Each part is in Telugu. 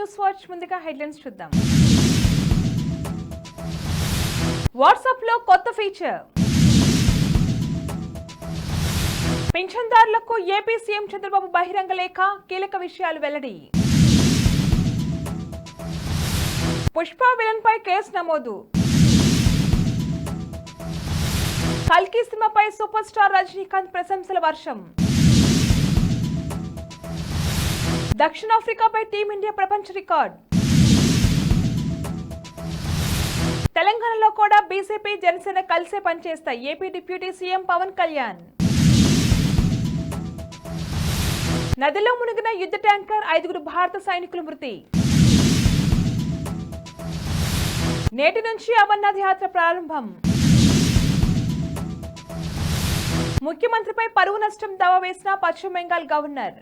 న్యూస్ వాచ్ ముందుగా హెడ్లైన్స్ చూద్దాం. వాట్సాప్లో కొత్త ఫీచర్. పింఛన్దారులకు ఏపీ సీఎం చంద్రబాబు బహిరంగ లేఖ కీలక విషయాలు వెల్లడి. పుష్ప విలన్ పై కేసు నమోదు. కల్కి సినిమాపై సూపర్ స్టార్ రజనీకాంత్ ప్రశంసల వర్షం. దక్షిణాఫ్రికాపై టీమిండియా ప్రపంచ రికార్డ్. తెలంగాణలో కూడా బీజేపీ జనసేన కలిసే పనిచేస్తాయి. AP deputy CM Pawan Kalyan. నదిలో మునిగిన యుద్ధ ట్యాంకర్ ఐదుగురు భారత సైనికుల మృతి. నేటి నుంచి అమర్నాథ్ యాత్ర ప్రారంభం. ముఖ్యమంత్రిపై పరువు నష్టం దావా వేసిన పశ్చిమ బెంగాల్ గవర్నర్.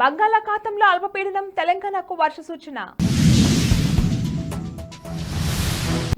బంగాళాఖాతంలో అల్పపీడనం తెలంగాణకు వర్ష సూచన.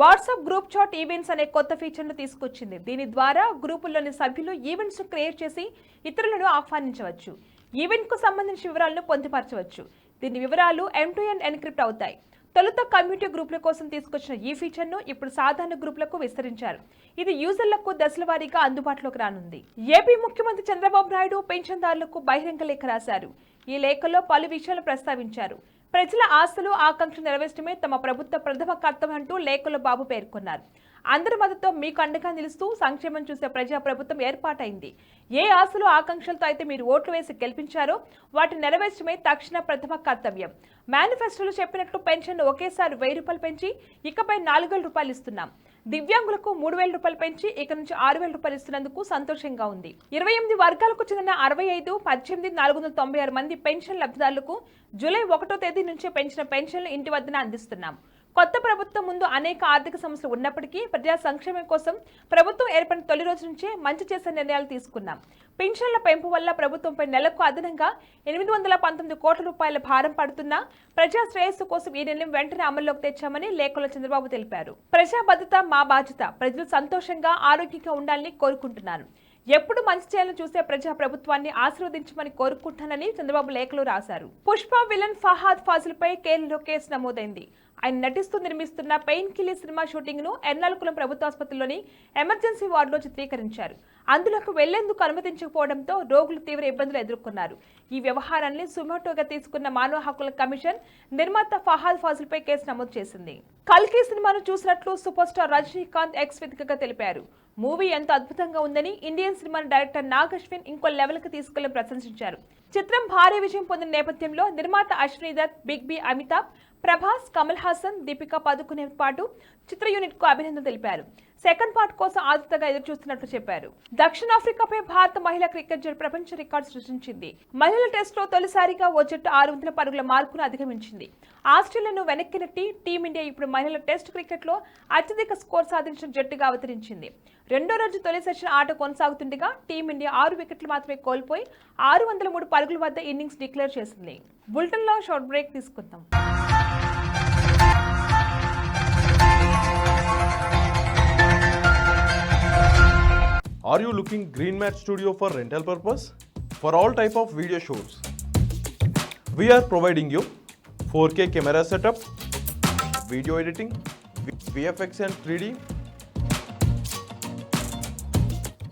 వాట్సాప్ గ్రూప్ చాట్ ఈవెంట్స్ అనే కొత్త ఫీచర్ను తీసుకొచ్చింది. దీని ద్వారా గ్రూపుల్లోని సభ్యులు ఈవెంట్స్ క్రియేట్ చేసి ఇతరులను ఆహ్వానించవచ్చు. ఈవెంట్కు సంబంధించిన వివరాలను పొందుపరచవచ్చు. దీని వివరాలు ఎం టు ఎన్ ఎన్క్రిప్ట్ అవుతాయి. తొలుత కమ్యూనిటీ గ్రూపుల కోసం తీసుకొచ్చిన ఈ ఫీచర్ను ఇప్పుడు సాధారణ గ్రూపులకు విస్తరించారు. ఇది యూజర్లకు దశల వారీగా అందుబాటులోకి రానుంది. ఏపీ ముఖ్యమంత్రి చంద్రబాబు నాయుడు పెన్షన్దారులకు బహిరంగ లేఖ రాశారు. ఈ లేఖలో పలు విషయాలు ప్రస్తావించారు. ప్రజల ఆశలు ఆకాంక్షలు నెరవేర్చడమే తమ ప్రభుత్వ ప్రథమ కర్తవ్యం అంటూ లేఖలో బాబు పేర్కొన్నారు. అందరి మద్దతుతో మీకు అండగా నిలుస్తూ సంక్షేమం చూసే ప్రజా ప్రభుత్వం ఏర్పాటైంది. ఏ ఆశలు ఆకాంక్షలతో అయితే మీరు ఓట్లు వేసి గెలిపించారో వాటిని నెరవేర్చడమే తక్షణ ప్రథమ కర్తవ్యం. మేనిఫెస్టోలో చెప్పినట్లు పెన్షన్ ఒకేసారి వెయ్యి రూపాయలు పెంచి ఇకపై నాలుగు వేల రూపాయలు ఇస్తున్నాం. దివ్యాంగులకు మూడు వేల రూపాయలు పెంచి ఇక నుంచి ఆరు వేల రూపాయలు ఇస్తున్నందుకు సంతోషంగా ఉంది. ఇరవై ఎనిమిది వర్గాలకు చెందిన అరవై ఐదు పద్దెనిమిది నాలుగు వందల తొంభై ఆరు మంది పెన్షన్ లబ్ధిదారులకు జూలై ఒకటో తేదీ నుంచే పెంచిన పెన్షన్లు ఇంటి వద్దన అందిస్తున్నాం. కొత్త ప్రభుత్వం ముందు అనేక ఆర్థిక సమస్యలు ఉన్నప్పటికీ ప్రజా సంక్షేమం కోసం ప్రభుత్వం ఏర్పడిన తొలి రోజు నుంచే మంచి చేసే నిర్ణయాలు తీసుకున్నాం. పెన్షన్ల పెంపు వల్ల ప్రభుత్వంపై నెలకు అదనంగా ఎనిమిది వందల పంతొమ్మిది కోట్ల రూపాయల భారం పడుతున్నా ప్రజా శ్రేయస్సు కోసం ఈ నిర్ణయం వెంటనే అమల్లోకి తెచ్చామని లేఖలో చంద్రబాబు తెలిపారు. ప్రజా భద్రత మా బాధ్యత. ప్రజలు సంతోషంగా ఆరోగ్యంగా ఉండాలని కోరుకుంటున్నాను. ఎప్పుడు మంచి చేయాలని చూసే ప్రజా ప్రభుత్వాన్ని ఆశీర్వదించమని కోరుకుంటానని చంద్రబాబు లేఖలో రాశారు. పుష్ప విలన్ ఫహాద్ ఫాజిల్ పై కేరళలో కేసు నమోదైంది. ఆయన నటిస్తూ నిర్మిస్తున్న పెయిన్ కిల్లీ సినిమా షూటింగ్ను ఎర్నాకుళం ప్రభుత్వ ఆసుపత్రిలోని ఎమర్జెన్సీ వార్డులో చిత్రీకరించారు. అందులోకి వెళ్ళేందుకు అనుమతించకపోవడంతో రోగులు తీవ్ర ఇబ్బందులు ఎదుర్కొన్నారు. ఈ వ్యవహారాన్ని సుమోటోగా తీసుకున్న మానవ హక్కుల కమిషన్ నిర్మాత ఫహాద్ ఫాజిల్పై కేసు నమోదు చేసింది. కల్కి సినిమాను చూసినట్లు సూపర్ స్టార్ రజనీకాంత్ ఎక్స్ వేదికగా తెలిపారు. మూవీ ఎంతో అద్భుతంగా ఉందని Indian cinema director Nag Ashwin ఇంకో లెవెల్కి తీసుకెళ్ళి ప్రశంసించారు. చిత్రం భారీ విజయం పొందిన నేపథ్యంలో నిర్మాత అశ్విని దత్ బిగ్ బి అమితాబ్ ప్రభాస్ కమల్ హాసన్ దీపికా పదుకునే పాటు చిత్ర యూనిట్కు అభినందన తెలిపారు. సెకండ్ పార్ట్ కోసం ఆదుతగా ఎదురు చూస్తున్నట్లు చెప్పారు. దక్షిణాఫ్రికాపై భారత మహిళా క్రికెట్ జట్టు ప్రపంచ రికార్డు సృష్టించింది. మహిళల టెస్ట్లో తొలిసారిగా ఓ జట్టు ఆరు వందల పరుగుల మార్కును అధిగమించింది. ఆస్ట్రేలియాను వెనక్కి నెట్టి టీమిండియా ఇప్పుడు మహిళల టెస్ట్ క్రికెట్లో అత్యధిక స్కోర్ సాధించిన జట్టుగా అవతరించింది. రెండో రోజు తొలి సెషన్ ఆట కొనసాగుతుండగా టీమిండియా ఆరు వికెట్లు మాత్రమే కోల్పోయి ఆరు వందల మూడు పరుగుల వద్ద ఇన్నింగ్స్ డిక్లేర్ చేసింది బుల్టన్లో షార్ట్ బ్రేక్ తీసుకుందాం are you looking green matte studio for rental purpose for all type of video shoots we are providing you four K camera setup video editing VFX and three D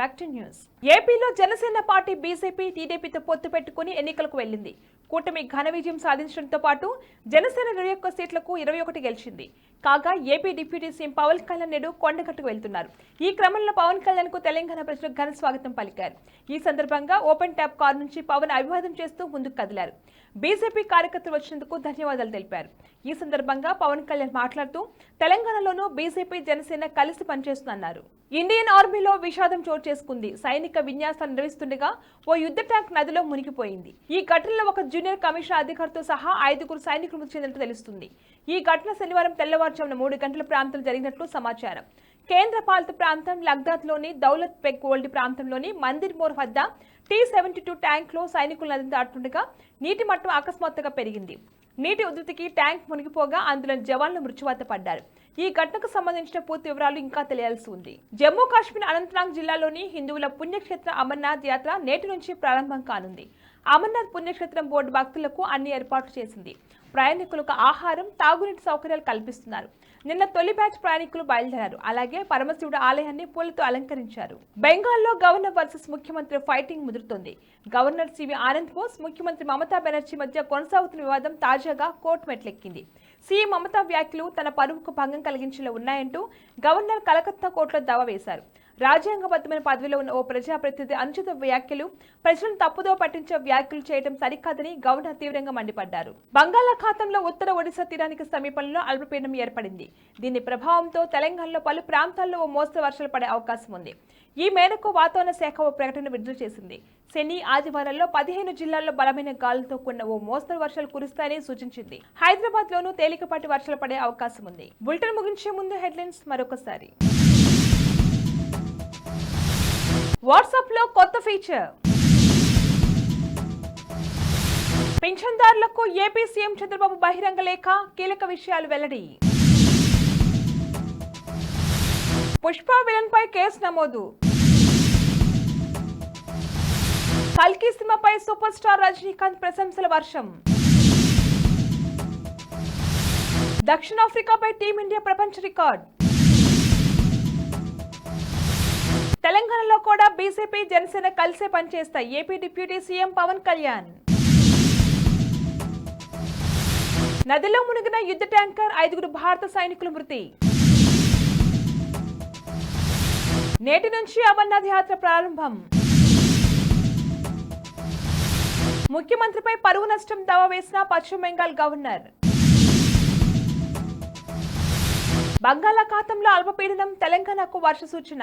Back to news. ఏపీలో జనసేన పార్టీ బీజేపీ టీడీపీతో పొత్తు పెట్టుకుని ఎన్నికలకు వెళ్ళింది కూటమి ఘన విజయం సాధించడంతో పాటు జనసేన ఇరవై ఒక్క సీట్లకు ఇరవై ఒకటి గెలిచింది. కాగా AP deputy CM Pawan Kalyan నేడు కొండగట్టుకు వెళ్తున్నారు. ఈ క్రమంలో పవన్ కళ్యాణ్కు తెలంగాణ ప్రజలు ఘన స్వాగతం పలికారు. ఈ సందర్భంగా ఓపెన్ ట్యాప్ కార్ నుంచి పవన్ అభివాదం చేస్తూ ముందుకు కదిలారు. బీజేపీ కార్యకర్తలు వచ్చినందుకు ధన్యవాదాలు తెలిపారు. ఈ సందర్భంగా పవన్ కళ్యాణ్ మాట్లాడుతూ తెలంగాణలోనూ బీజేపీ జనసేన కలిసి పనిచేస్తుందన్నారు. ఇండియన్ ఆర్మీలో విషాదం చోటు చేసుకుంది. సైనిక విన్యాసాలు నిర్వహిస్తుండగా ఓ యుద్ధ ట్యాంక్ నదిలో మునిగిపోయింది. ఈ ఘటనలో ఒక జూనియర్ కమిషన్ అధికారితో సహా ఐదుగురు సైనికులు మృతి చెందినట్టు తెలుస్తుంది. ఈ ఘటన శనివారం తెల్లవారుజామున మూడు గంటల ప్రాంతం జరిగినట్లు సమాచారం. కేంద్ర పాలిత ప్రాంతం లగ్దాత్లోని దౌలత్ పెగ్ ఓల్డ్ ప్రాంతంలోని మందిర్ మోర్ వద్ద టీ సెవెంటీ టూ ట్యాంక్లో సైనికులు నదిని దాటుతుండగా నీటి మట్టం అకస్మాత్తుగా పెరిగింది. నీటి ఉధృతికి ట్యాంక్ మునిగిపోగా అందులో జవాన్లు మృత్యువాత పడ్డారు. ఈ ఘటనకు సంబంధించిన పూర్తి వివరాలు ఇంకా తెలియాల్సి ఉంది. జమ్మూ కాశ్మీర్ అనంతనాగ్ జిల్లాలోని హిందువుల పుణ్యక్షేత్ర అమర్నాథ్ యాత్ర నేటి నుంచి ప్రారంభం కానుంది. అమర్నాథ్ పుణ్యక్షేత్రం బోర్డు భక్తులకు అన్ని ఏర్పాట్లు చేసింది. ప్రయాణికులకు ఆహారం తాగునీటి సౌకర్యాలు కల్పిస్తున్నారు. నిన్న తొలి బ్యాచ్ ప్రయాణికులు బయలుదేరారు. అలాగే పరమశివుడు ఆలయాన్ని పూలతో అలంకరించారు. బెంగాల్లో గవర్నర్ వర్సెస్ ముఖ్యమంత్రి ఫైటింగ్ ముదురుతోంది. గవర్నర్ సివి ఆనంద్ బోస్ ముఖ్యమంత్రి మమతా బెనర్జీ మధ్య కొనసాగుతున్న వివాదం తాజాగా కోర్టు మెట్లెక్కింది. సీఎం మమతా వ్యాఖ్యలు తన పరువుకు భంగం కలిగించేలా ఉన్నాయంటూ గవర్నర్ కలకత్తా కోర్టులో దావా వేశారు. రాజ్యాంగబద్ధమైన పదవిలో ఉన్న ఓ ప్రజాప్రతినిధి అనుచిత వ్యాఖ్యలు ప్రజలను తప్పుదో పట్టించే వ్యాఖ్యలు చేయడం సరికాదని గవర్నర్ తీవ్రంగా మండిపడ్డారు. బంగాళాఖాతంలో ఉత్తర ఒడిశా తీరానికి సమీపంలో అల్పపీడనం ఏర్పడింది. దీని ప్రభావంతో తెలంగాణలో పలు ప్రాంతాల్లో ఓ మోస్తరు వర్షాలు పడే అవకాశం ఉంది. ఈ మేరకు వాతావరణ శాఖ ఓ ప్రకటన విడుదల చేసింది. శని ఆదివారాల్లో పదిహేను జిల్లాల్లో బలమైన గాలులతో కూడిన ఓ మోస్తరు వర్షాలు కురుస్తాయని సూచించింది. హైదరాబాద్ లోనూ తేలికపాటి వర్షాలు పడే అవకాశం ఉంది. బులెటిన్ ముగించే ముందు హెడ్లైన్స్ మరొకసారి. వాట్సాప్లో కొత్త ఫీచర్. పింఛన్దారులకు ఏపీ సీఎం చంద్రబాబు బహిరంగ లేఖ కీలక విషయాలు వెల్లడి. పుష్ప విలన్ పై కేసు నమోదు. కల్కి సినిమాపై సూపర్ స్టార్ రజనీకాంత్ ప్రశంసల వర్షం. దక్షిణాఫ్రికాపై టీమిండియా ప్రపంచ రికార్డ్. బీజేపీ జనసేన కలిసే పనిచేస్తాయి. AP deputy CM Pawan Kalyan. నదిలో మునిగిన యుద్ధ ట్యాంకర్ ఐదుగురు భారత సైనికులు మృతి. నేటి నుంచి అమర్నాథ్ యాత్ర ప్రారంభం. ముఖ్యమంత్రిపై పరువు నష్టం దావా వేసిన పశ్చిమ బెంగాల్ గవర్నర్. బంగాళాఖాతంలో అల్పపీడనం తెలంగాణకు వర్ష సూచన